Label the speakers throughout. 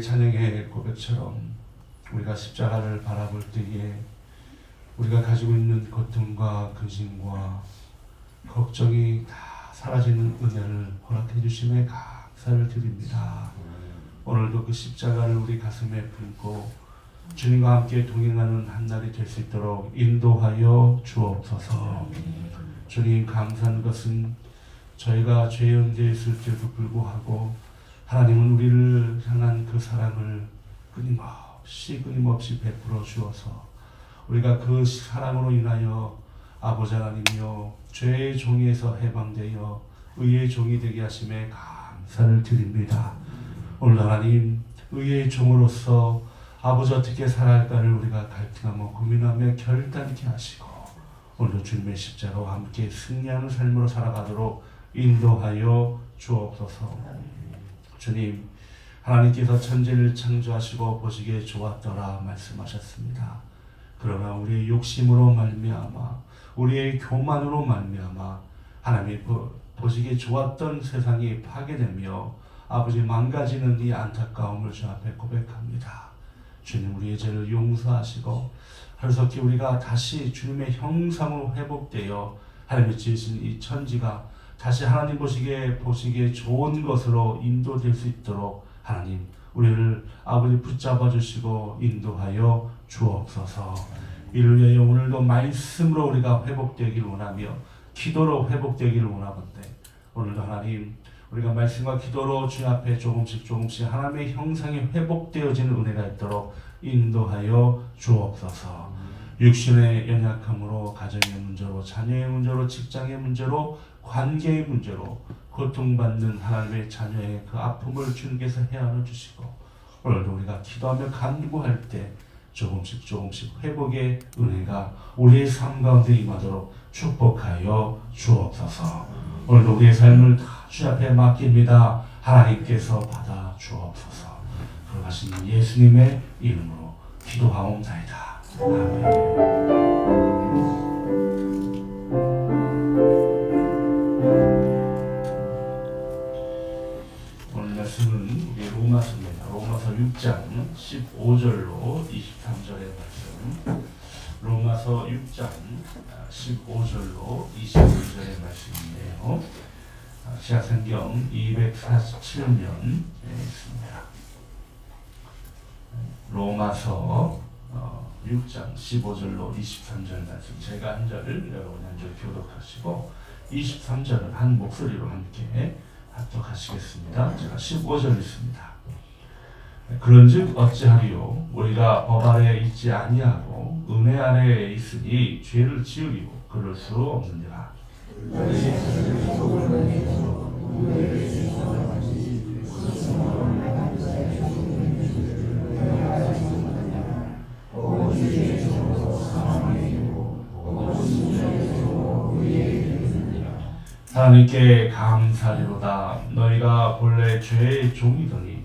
Speaker 1: 찬양의 고백처럼 우리가 십자가를 바라볼 때에 우리가 가지고 있는 고통과 근심과 걱정이 다 사라지는 은혜를 허락해 주심에 감사를 드립니다. 오늘도 그 십자가를 우리 가슴에 품고 주님과 함께 동행하는 한 날이 될 수 있도록 인도하여 주옵소서. 주님 감사한 것은 저희가 죄 영제에 있을 때도 불구하고 하나님은 우리를 향한 그 사랑을 끊임없이 끊임없이 베풀어 주어서 우리가 그 사랑으로 인하여 아버지 하나님이여 죄의 종에서 해방되어 의의 종이 되게 하심에 감사를 드립니다. 오늘 하나님 의의 종으로서 아버지 어떻게 살아갈까를 우리가 갈등하며 고민하며 결단케 하시고 오늘도 주님의 십자가와 함께 승리하는 삶으로 살아가도록 인도하여 주옵소서. 주님, 하나님께서 천지를 창조하시고 보시기에 좋았더라 말씀하셨습니다. 그러나 우리의 욕심으로 말미암아 우리의 교만으로 말미암아 하나님이 보- 보시기에 좋았던 세상이 파괴되며 아버지 망가지는 이 안타까움을 주 앞에 고백합니다. 주님 우리의 죄를 용서하시고 하루속히 우리가 다시 주님의 형상으로 회복되어 하나님이 지으신 이 천지가 다시 하나님 보시기에 보시기에 좋은 것으로 인도될 수 있도록 하나님 우리를 아버지 붙잡아 주시고 인도하여 주옵소서. 이를 위하여 오늘도 말씀으로 우리가 회복되기를 원하며 기도로 회복되기를 원하건대 오늘도 하나님 우리가 말씀과 기도로 주 앞에 조금씩 조금씩 하나님의 형상이 회복되어지는 은혜가 있도록 인도하여 주옵소서. 육신의 연약함으로 가정의 문제로 자녀의 문제로 직장의 문제로 관계의 문제로 고통받는 하나님의 자녀의 그 아픔을 주님께서 헤아려 주시고 오늘도 우리가 기도하며 간구할 때 조금씩 조금씩 회복의 은혜가 우리의 삶 가운데 임하도록 축복하여 주옵소서. 오늘도 우리의 삶을 다주 앞에 맡깁니다. 하나님께서 받아 주옵소서. 그러하신 예수님의 이름으로 기도하옵나이다. 아멘. 6장 15절로 23절의 말씀. 로마서 6장 15절로 22절의 말씀인데요. 아, 시아성경 247면에 있습니다. 로마서 어, 6장 15절로 23절 말씀 제가 한 절을 여러분이 한절 교독하시고 23절은 한 목소리로 함께 합독하시겠습니다. 제가 15절 있습니다. 그런즉 어찌하리요? 우리가 법 아래 있지 아니하고 은혜 아래 있으니 죄를 지으리요. 그럴 수 없느니라. 하나님께 감사리로다. 너희가 본래 죄의 종이더니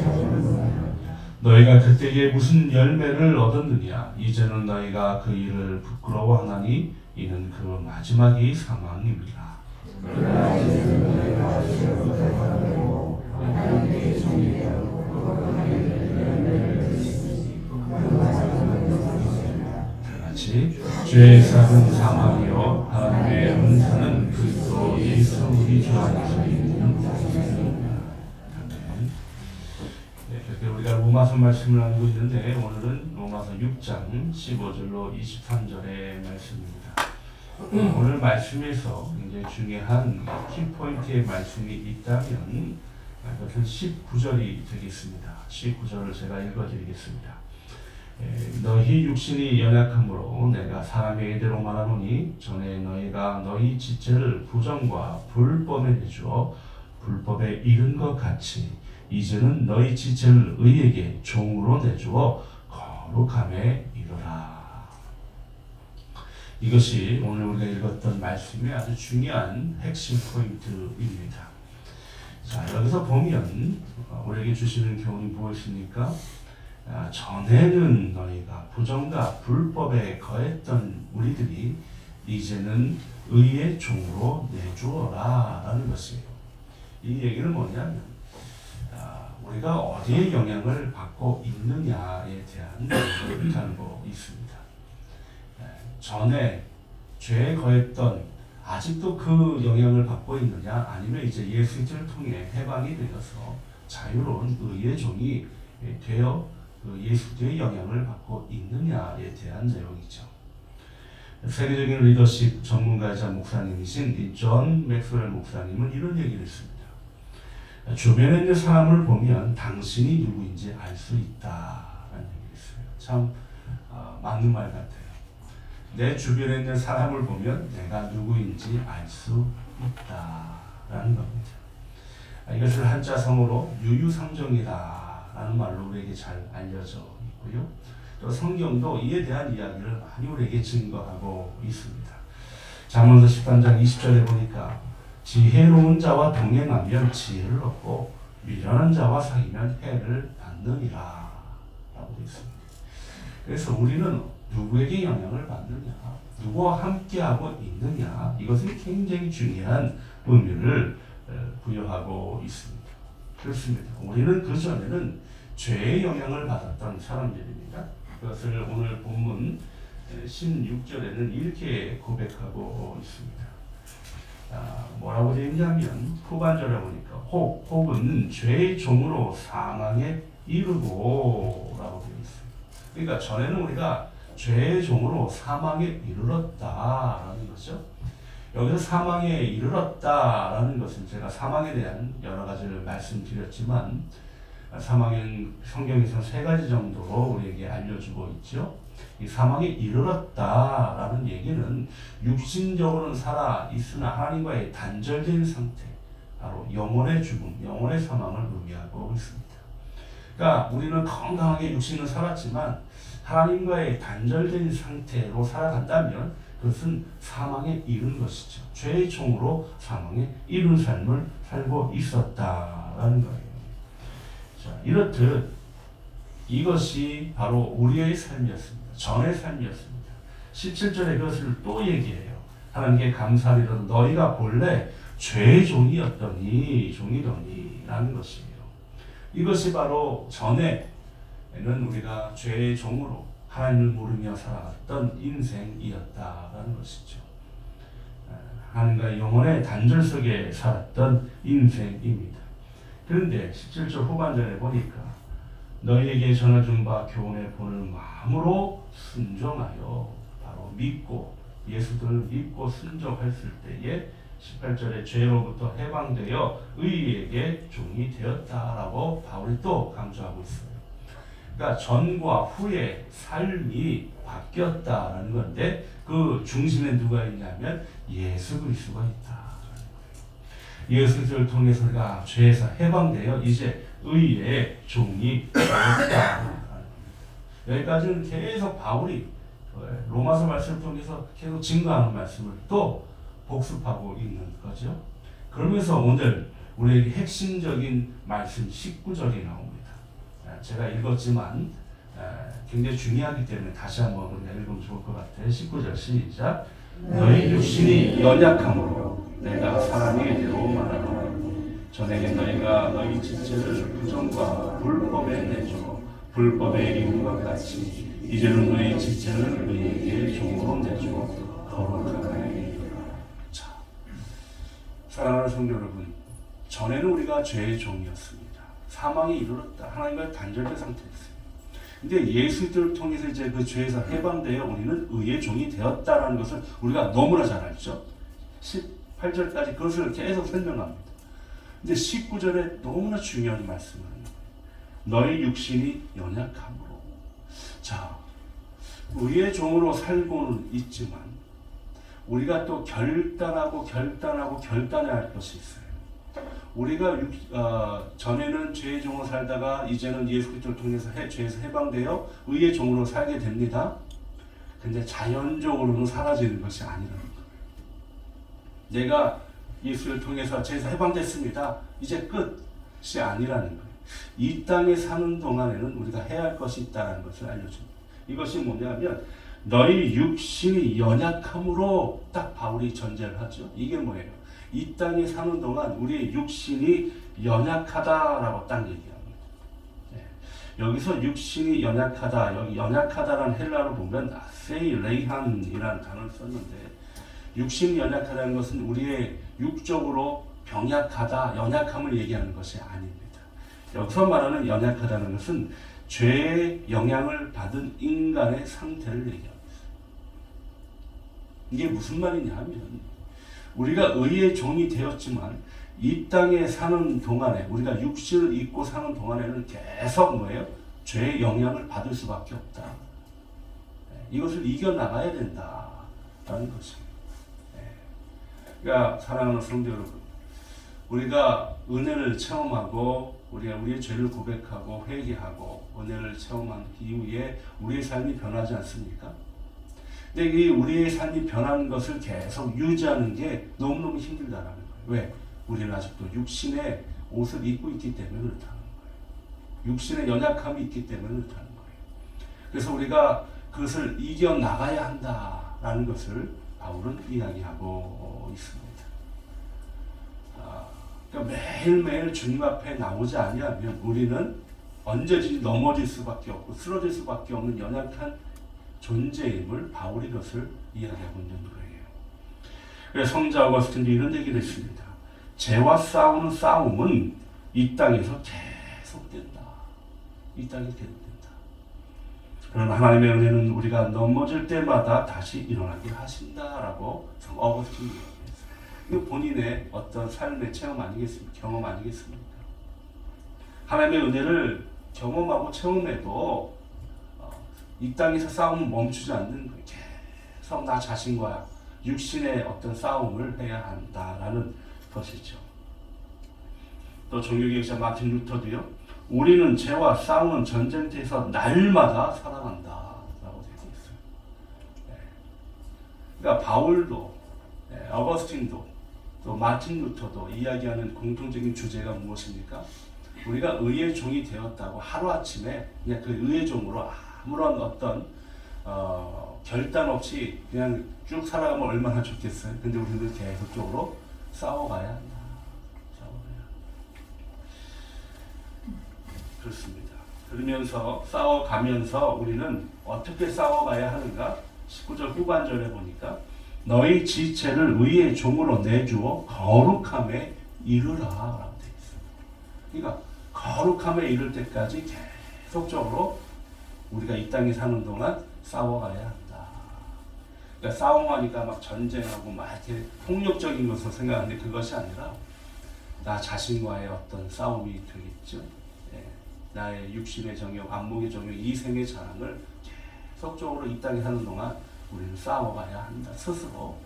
Speaker 1: 너희가 그때에 무슨 열매를 얻었느냐? 이제는 너희가 그 일을 부끄러워하나니 이는 그 마지막이 사망입니다. 다 같이 죄의 삭은 사망이요 하나님의 은사는 그리스도 예수 우리 주 안에서 로마서 말씀을 나누고 있는데 오늘은 로마서 6장 15절로 23절의 말씀입니다. 오늘 말씀에서 굉장히 중요한 키포인트의 말씀이 있다면 그것은 19절이 되겠습니다. 19절을 제가 읽어드리겠습니다. 에, 너희 육신이 연약함으로 내가 사람의 이대로 말하노니 전에 너희가 너희 지체를 부정과 불법에 내주어 불법에 이른 것 같이 이제는 너희 지체를 의에게 종으로 내주어 거룩함에 이르라. 이것이 오늘 우리가 읽었던 말씀의 아주 중요한 핵심 포인트입니다. 자, 여기서 보면 어, 우리에게 주시는 교훈이 무엇입니까? 아, 전에는 너희가 부정과 불법에 거했던 우리들이 이제는 의의 종으로 내주어라 라는 것이에요. 이 얘기는 뭐냐면 아, 우리가 어디에 영향을 받고 있느냐에 대한 얘기를 하고 있습니다. 예, 전에 죄에 거했던 아직도 그 영향을 받고 있느냐 아니면 이제 예수를 통해 해방이 되어서 자유로운 의의 종이 되어 그 예수의 영향을 받고 있느냐에 대한 내용이죠. 세계적인 리더십 전문가이자 목사님이신 이존 맥스웰 목사님은 이런 얘기를 했습니다. 주변에 있는 사람을 보면 당신이 누구인지 알 수 있다라는 얘기를 했어요. 참 어, 맞는 말 같아요. 내 주변에 있는 사람을 보면 내가 누구인지 알 수 있다라는 겁니다. 아, 이것을 한자성어로 유유상종이다라는 말로 우리에게 잘 알려져 있고요. 또 성경도 이에 대한 이야기를 많이 우리에게 증거하고 있습니다. 잠언서 13장 20절에 보니까 지혜로운 자와 동행하면 지혜를 얻고 미련한 자와 사귀면 해를 받느니라 라고 있습니다. 그래서 우리는 누구에게 영향을 받느냐, 누구와 함께하고 있느냐, 이것은 굉장히 중요한 의미를 어, 부여하고 있습니다. 그렇습니다. 우리는 그 전에는 죄의 영향을 받았던 사람들입니다. 그것을 오늘 본문 16절에는 이렇게 고백하고 있습니다. 아, 뭐라고 되어 있냐면 후반절에 보니까 혹 혹은 죄의 종으로 사망에 이르고 라고 되어 있어요. 그러니까 전에는 우리가 죄의 종으로 사망에 이르렀다라는 거죠. 여기서 사망에 이르렀다라는 것은 제가 사망에 대한 여러 가지를 말씀드렸지만 사망은 성경에서 세 가지 정도로 우리에게 알려주고 있죠. 이 사망에 이르렀다라는 얘기는 육신적으로는 살아 있으나 하나님과의 단절된 상태, 바로 영혼의 죽음, 영혼의 사망을 의미하고 있습니다. 그러니까 우리는 건강하게 육신은 살았지만 하나님과의 단절된 상태로 살아간다면 그것은 사망에 이른 것이죠. 죄의 총으로 사망에 이른 삶을 살고 있었다라는 거예요. 자, 이렇듯 이것이 바로 우리의 삶이었습니다. 전의 삶이었습니다. 17절에 그것을 또 얘기해요. 하나님께 감사하리라 너희가 본래 죄의 종이었더니 종이더니 라는 것이에요. 이것이 바로 전에는 우리가 죄의 종으로 하나님을 모르며 살아갔던 인생이었다라는 것이죠. 하나님과 영혼의 단절 속에 살았던 인생입니다. 그런데 17절 후반절에 보니까 너희에게 전해준 바 교훈의 본을 마음으로 순종하여 바로 믿고 예수들을 믿고 순종했을 때에 18절에 죄로부터 해방되어 의에게 종이 되었다라고 바울이 또 강조하고 있어요. 그러니까 전과 후의 삶이 바뀌었다라는 건데 그 중심에 누가 있냐면 예수 그리스도가 있다. 예수 그리스도를 통해서 우리가 죄에서 해방되어 이제 의의 종이 되었다. 여기까지는 계속 바울이 로마서 말씀을 통해서 계속 증거하는 말씀을 또 복습하고 있는 거죠. 그러면서 오늘 우리에게 핵심적인 말씀 19절이 나옵니다. 제가 읽었지만 굉장히 중요하기 때문에 다시 한번 읽으면 좋을 것 같아요. 19절 시작. 너희 육신이 연약함으로 내가 사람에게 말하노라. 전에게 너희가 너희 지체를 부정과 불법에 내줘 불법에 이른 것 같이 이제는 너희 지체를 너희에게 종으로 내줘 거룩하게 자, 사랑하는 성도 여러분, 전에는 우리가 죄의 종이었습니다. 사망에 이르렀다. 하나님과 단절된 상태였어요. 근데 예수를 통해서 이제 그 죄에서 해방되어 우리는 의의 종이 되었다라는 것을 우리가 너무나 잘 알죠. 18절까지 그것을 계속 설명합니다. 근데 19절에 너무나 중요한 말씀을. 너희 육신이 연약함으로. 자, 의의 종으로 살고는 있지만 우리가 또 결단하고 결단하고 결단해야 할 것이 있어요. 우리가 육, 어, 전에는 죄의 종으로 살다가 이제는 예수 그리스도를 통해서 해, 죄에서 해방되어 의의 종으로 살게 됩니다. 근데 자연적으로는 사라지는 것이 아니라는 거예요. 내가 예수를 통해서 죄에서 해방됐습니다. 이제 끝이 아니라는 거예요. 이 땅에 사는 동안에는 우리가 해야 할 것이 있다는 것을 알려줍니다. 이것이 뭐냐면 너희 육신이 연약함으로 딱 바울이 전제를 하죠. 이게 뭐예요? 이 땅에 사는 동안 우리의 육신이 연약하다라고 딱 얘기합니다. 네. 여기서 육신이 연약하다, 여기 연약하다라는 헬라로 보면 아세이레이한이라는 단어를 썼는데 육신이 연약하다는 것은 우리의 육적으로 병약하다, 연약함을 얘기하는 것이 아닙니다. 여기서 말하는 연약하다는 것은 죄의 영향을 받은 인간의 상태를 얘기합니다. 이게 무슨 말이냐 하면 우리가 의의 종이 되었지만 이 땅에 사는 동안에 우리가 육신을 입고 사는 동안에는 계속 뭐예요? 죄의 영향을 받을 수밖에 없다. 네, 이것을 이겨 나가야 된다라는 것입니다. 네. 그러니까 사랑하는 성도 여러분, 우리가 은혜를 체험하고 우리가 우리의 죄를 고백하고 회개하고 은혜를 체험한 이후에 우리의 삶이 변하지 않습니까? 근데 이 우리의 삶이 변하는 것을 계속 유지하는 게 너무너무 힘들다라는 거예요. 왜? 우리는 아직도 육신의 옷을 입고 있기 때문에 그렇다는 거예요. 육신의 연약함이 있기 때문에 그렇다는 거예요. 그래서 우리가 그것을 이겨 나가야 한다라는 것을 바울은 이야기하고 있습니다. 아, 그러니까 매일매일 주님 앞에 나오지 아니하면 우리는 언제든지 넘어질 수밖에 없고 쓰러질 수밖에 없는 연약한 존재임을 바울이 그것을 이야기하고 있는 거예요. 그래서 성자 어거스틴도 이런 얘기를 했습니다. 죄와 싸우는 싸움은 이 땅에서 계속된다. 이 땅에 계속된다. 그러나 하나님의 은혜는 우리가 넘어질 때마다 다시 일어나게 하신다라고 성 어거스틴이 얘기했어요. 본인의 어떤 삶의 체험 아니겠습니까? 경험 아니겠습니까? 하나님의 은혜를 경험하고 체험해도 이 땅에서 싸움은 멈추지 않는 거예요. 계속 나 자신과 육신의 어떤 싸움을 해야 한다라는 것이죠. 또 종교개혁자 마틴 루터도요. 우리는 죄와 싸우는 전쟁터에서 날마다 살아간다 라고 되어 있어요. 네. 그러니까 바울도, 네, 어거스틴도, 또 마틴 루터도 이야기하는 공통적인 주제가 무엇입니까? 우리가 의의 종이 되었다고 하루 아침에 그냥 그 의의 종으로 아무런 어떤 어, 결단 없이 그냥 쭉 살아가면 얼마나 좋겠어요. 근데 우리는 계속적으로. 싸워가야. 그렇습니다. 그러면서 싸워가면서 우리는 어떻게 싸워가야 하는가? 19절 후반절에 보니까 너희 지체를 의의 종으로 내주어 거룩함에 이르라 라고 되어 있습니다. 그러니까 거룩함에 이를 때까지 계속적으로 우리가 이 땅에 사는 동안 싸워가야 한다. 그러니까 싸움하니까 막 전쟁하고 막 이렇게 폭력적인 것을 생각하는데 그것이 아니라 나 자신과의 어떤 싸움이 되겠죠. 예. 나의 육신의 정욕, 안목의 정욕, 이생의 자랑을 계속적으로 이 땅에 사는 동안 우리는 싸워가야 한다. 스스로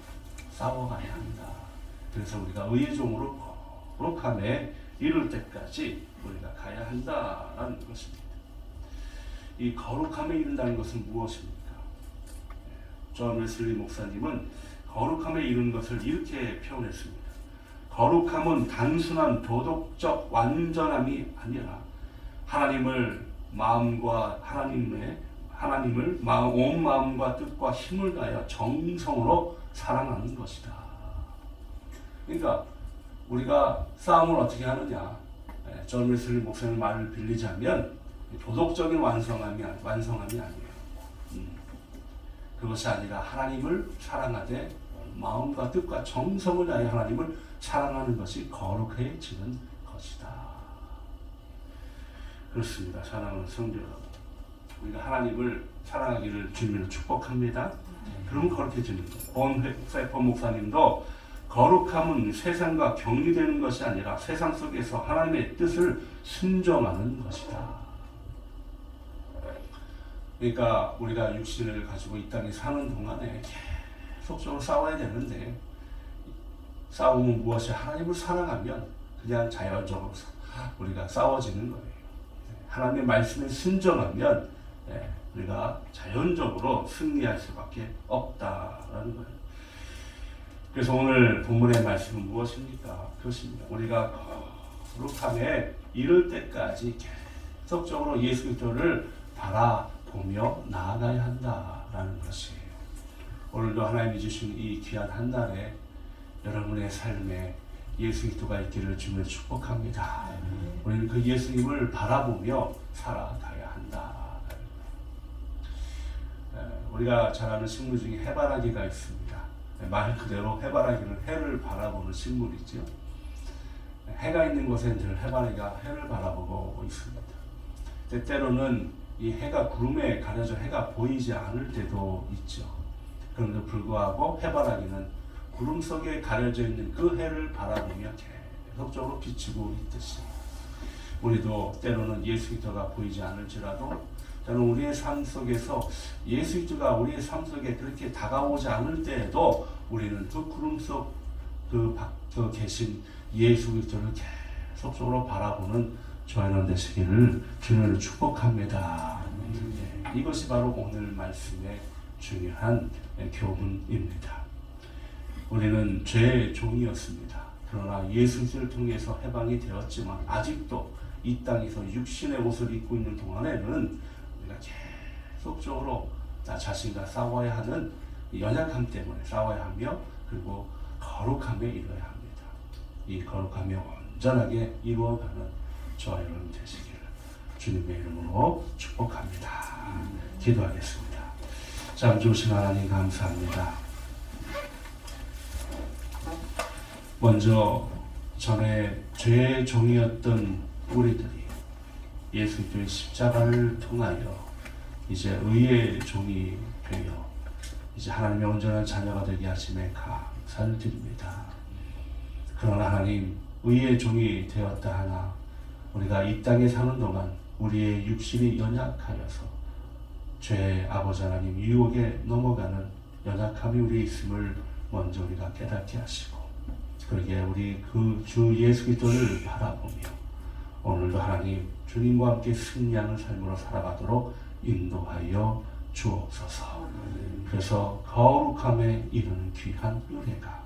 Speaker 1: 싸워가야 한다. 그래서 우리가 의의 종으로 거룩함에 이룰 때까지 우리가 가야 한다라는 것입니다. 이 거룩함에 이른다는 것은 무엇입니까? 존 웨슬리 목사님은 거룩함에 이르는 것을 이렇게 표현했습니다. 거룩함은 단순한 도덕적 완전함이 아니라 하나님을 마음과 하나님의 하나님을 마음, 온 마음과 뜻과 힘을 다하여 정성으로 사랑하는 것이다. 그러니까 우리가 싸움을 어떻게 하느냐? 예, 존 웨슬리 목사님 말을 빌리자면 도덕적인 완성함이 완성함이 아니에요. 음. 그것이 아니라 하나님을 사랑하되 마음과 뜻과 정성을 다해 하나님을 사랑하는 것이 거룩해지는 것이다. 그렇습니다. 성도 여러분. 우리가 하나님을 사랑하기를 주님으로 축복합니다. 그러면 거룩해지는 거예요. 본세퍼 목사님도 거룩함은 세상과 격리되는 것이 아니라 세상 속에서 하나님의 뜻을 순종하는 것이다. 그러니까 우리가 육신을 가지고 이 땅에 사는 동안에 계속적으로 싸워야 되는데 싸움은 무엇이 하나님을 사랑하면 그냥 자연적으로 우리가 싸워지는 거예요. 하나님의 말씀에 순종하면 예, 우리가 자연적으로 승리할 수밖에 없다라는 거예요. 그래서 오늘 본문의 말씀은 무엇입니까? 그것입니다. 우리가 거룩함에 이를 때까지 계속적으로 예수 그리스도를 바라보며 나아가야 한다라는 것이에요. 오늘도 하나님이 주신 이 귀한 한 날에 여러분의 삶에 예수 그리스도가 있기를 주며 축복합니다. 우리는 그 예수님을 바라보며 살아가야 한다. 에, 우리가 잘 아는 식물 중에 해바라기가 있습니다. 네, 말 그대로 해바라기는 해를 바라보는 식물이죠. 해가 있는 곳에 늘 해바라기가 해를 바라보고 있습니다. 때때로는 이 해가 구름에 가려져 해가 보이지 않을 때도 있죠. 그럼에도 불구하고 해바라기는 구름 속에 가려져 있는 그 해를 바라보며 계속적으로 비추고 있듯이 우리도 때로는 예수 그리스도가 보이지 않을지라도 저는 우리의 삶 속에서 예수 그리스도가 우리의 삶 속에 그렇게 다가오지 않을 때에도 우리는 그 구름 속그 그 계신 예수 그리스도를 계속적으로 바라보는 저희는 되시기를 주님을 축복합니다. 네, 이것이 바로 오늘 말씀의 중요한 교훈입니다. 우리는 죄의 종이었습니다. 그러나 예수 그리스도를 통해서 해방이 되었지만 아직도 이 땅에서 육신의 옷을 입고 있는 동안에는 우리가 계속적으로 나 자신과 싸워야 하는 연약함 때문에 싸워야 하며 그리고 거룩함에 이뤄야 합니다. 이 거룩함이 온전하게 이루어가는 저와 여러분 되시기를 주님의 이름으로 축복합니다. 기도하겠습니다. 참 좋으신 하나님 감사합니다. 먼저 전에 죄의 종이었던 우리들이 예수 그리스도의 십자가를 통하여 이제 의의 종이 되어 이제 하나님의 온전한 자녀가 되게 하심에 감사를 드립니다. 그러나 하나님 의의 종이 되었다 하나 우리가 이 땅에 사는 동안 우리의 육신이 연약하여서 죄의 아버지 하나님 유혹에 넘어가는 연약함이 우리 있음을 먼저 우리가 깨닫게 하시고 그러기에 우리 그 주 예수 그리스도를 바라보며 오늘도 하나님 주님과 함께 승리하는 삶으로 살아가도록 인도하여 주옵소서. 그래서 거룩함에 이르는 귀한 은혜가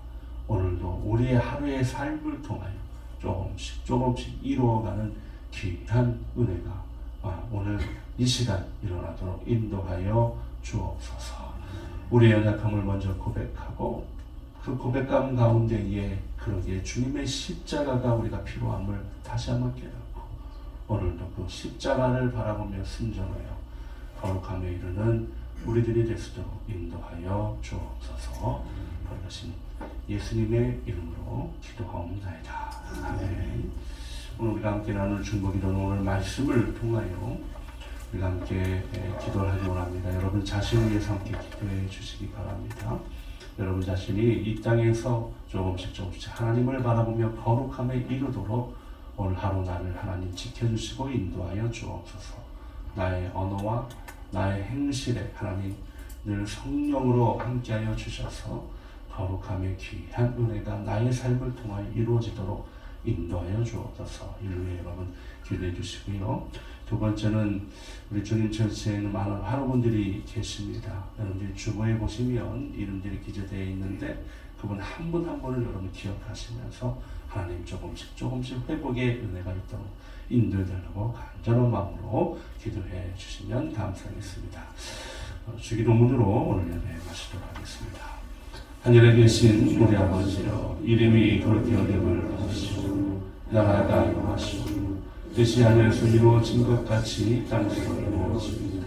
Speaker 1: 오늘도 우리의 하루의 삶을 통하여 조금씩 조금씩 이루어가는 귀한 은혜가 아, 오늘 이 시간 일어나도록 인도하여 주옵소서. 우리의 연약함을 먼저 고백하고 그 고백감 가운데에 그러기에 주님의 십자가가 우리가 필요함을 다시 한번 깨닫고 오늘도 그 십자가를 바라보며 순정하여 거룩함에 이르는 우리들이 될수 있도록 인도하여 주옵소서. 그러신 예수님의 이름으로 기도하옵나이다. 아멘. 오늘 우리가 함께 나눌 중보기도는 오늘 말씀을 통하여 우리가 함께 기도를 하기 원합니다. 여러분 자신을 위해서 함께 기도해 주시기 바랍니다. 여러분 자신이 이 땅에서 조금씩 조금씩 하나님을 바라보며 거룩함에 이르도록 오늘 하루 나를 하나님 지켜주시고 인도하여 주옵소서. 나의 언어와 나의 행실에 하나님 늘 성령으로 함께하여 주셔서 거룩함의 귀한 은혜가 나의 삶을 통하여 이루어지도록 인도하여 주옵소서. 일루에 여러분 기도해 주시고요. 두 번째는 우리 주님 전체에는 많은 할아분들이 계십니다. 여러분들이 주보에 보시면 이름들이 기재되어 있는데 그분 한 분 한 분을 여러분 기억하시면서 하나님 조금씩 조금씩 회복의 은혜가 있도록 인도해달라고 간절한 마음으로 기도해 주시면 감사하겠습니다. 어, 주기도문으로 오늘 예배 마치도록 하겠습니다. 하늘에 계신 우리 아버지여 이름이 그렇게 받으시오 나라가 임하시오 뜻이 하늘에서 이루어진 것 같이 땅에서 이루어집니다.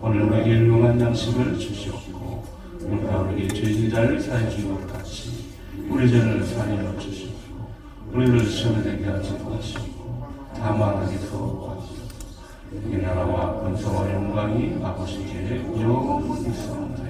Speaker 1: 오늘 우리에게 일용한 양식을 주시옵고 우리가 우리에게 죄진 자를 사해 준것 같이 우리 죄를 사하여 주시옵고 우리를 시험에 되게 하지 마시고 다만 하게서. 이 나라와 권세와 영광이 아버지께 영원히 있사옵나이다